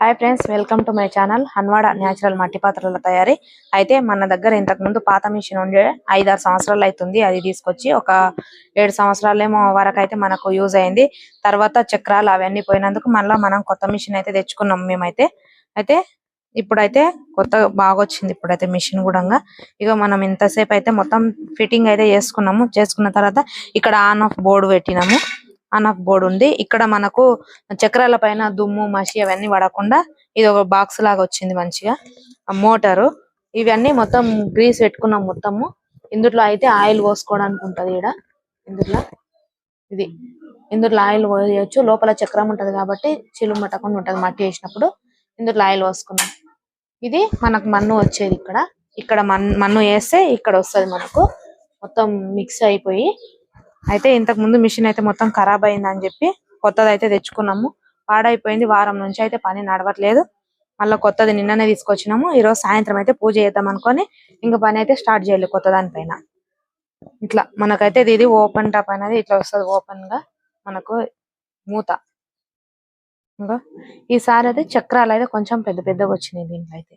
Hi friends welcome to my channel Hanwada natural మట్టి పాత్రల తయారీ అయితే మన దగ్గర ఇంతకు ముందు పాత మిషన్ ఉండే ఐదారు సంవత్సరాలు అవుతుంది అది తీసుకొచ్చి ఒక ఏడు సంవత్సరాలేమో వరకు అయితే మనకు యూజ్ అయింది తర్వాత చక్రాలు అవన్నీ పోయినందుకు మళ్ళీ మనం కొత్త మిషన్ అయితే తెచ్చుకున్నాం మేమైతే అయితే ఇప్పుడైతే కొత్త బాగా వచ్చింది ఇప్పుడైతే మిషన్ కూడా ఇక మనం ఇంతసేపు అయితే మొత్తం ఫిట్టింగ్ అయితే చేసుకున్నాము చేసుకున్న తర్వాత ఇక్కడ ఆన్ ఆఫ్ బోర్డు పెట్టినాము ఆన్ ఆఫ్ బోర్డు ఉంది. ఇక్కడ మనకు చక్రాల పైన దుమ్ము మసి అవన్నీ పడకుండా ఇది ఒక బాక్స్ లాగా వచ్చింది మంచిగా. మోటారు. ఇవన్నీ మొత్తం గ్రీస్ పెట్టుకున్నాం మొత్తము. ఇందులో అయితే ఆయిల్ పోసుకోవడానికి ఉంటది ఇక్కడ ఇందులో. ఇది. ఇందులో ఆయిల్ పోయొచ్చు. లోపల చక్రం ఉంటది కాబట్టి చిలుము పట్టకుండా ఉంటది మట్టి వేసినప్పుడు. ఇందులో ఆయిల్ పోసుకున్నాం ఇది మనకు మన్ను వచ్చేది ఇక్కడ. ఇక్కడ మన్- మన్ను వేస్తే ఇక్కడ వస్తది మనకు. మొత్తం మిక్స్ అయిపోయి అయితే ఇంతకు ముందు మిషన్ అయితే మొత్తం ఖరాబ్ అయింది అని చెప్పి కొత్తది అయితే తెచ్చుకున్నాము. పాడైపోయింది వారం నుంచి అయితే పని నడవట్లేదు. మళ్ళీ కొత్తది నిన్ననే తీసుకొచ్చినాము. ఈ రోజు సాయంత్రం అయితే పూజ చేద్దాం అనుకొని ఇంకా పని అయితే స్టార్ట్ చేయాలి కొత్త దానిపైన. ఇట్లా మనకైతే ఇది ఓపెన్ టాప్ అనేది ఇట్లా వస్తుంది ఓపెన్గా మనకు మూత. ఇంకా ఈసారి అయితే చక్రాలు అయితే కొంచెం పెద్ద పెద్దగా వచ్చినాయి దీంట్లో అయితే.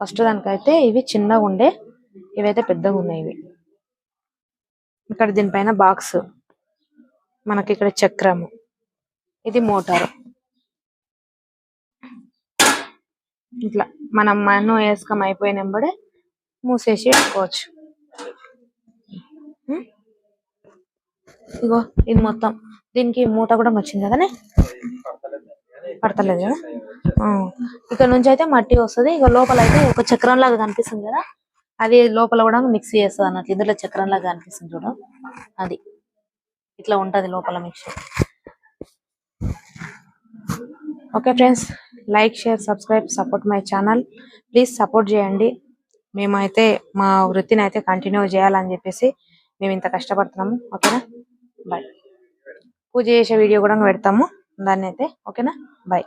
ఫస్ట్ దానికైతే ఇవి చిన్నగా ఉండే ఇవైతే పెద్దగా ఉన్నాయి ఇవి. ఇక్కడ దీనిపైన బాక్స్. మనకి ఇక్కడ చక్రము ఇది మోటార్. ఇట్లా మనం మన్ను వేసుకం అయిపోయిన వెంబడే మూసేసి పెట్టుకోవచ్చు. ఇగో ఇది మొత్తం. దీనికి మూట కూడా వచ్చింది కదనే పడతలేదు కదా? ఆ. ఇక్కడ నుంచి అయితే మట్టి వస్తది. ఇక లోపల అయితే ఒక చక్రం లాగా కనిపిస్తుంది కదా? అది లోపల కూడా మిక్స్ చేస్తుంది అన్నట్లు. ఇందులో చక్రం లాగా కనిపిస్తుంది అది. ఇట్లా ఉంటది లోపల mix okay friends like share subscribe support my channel please support చేయండి. మేమైతే మా వృత్తిని అయితే కంటిన్యూ చేయాలని చెప్పేసి మేము ఇంత కష్టపడుతున్నాము. ఓకేనా బాయ్ పూజ చేసే వీడియో కూడా పెడతాము. దాన్ని అయితే ఓకేనా బాయ్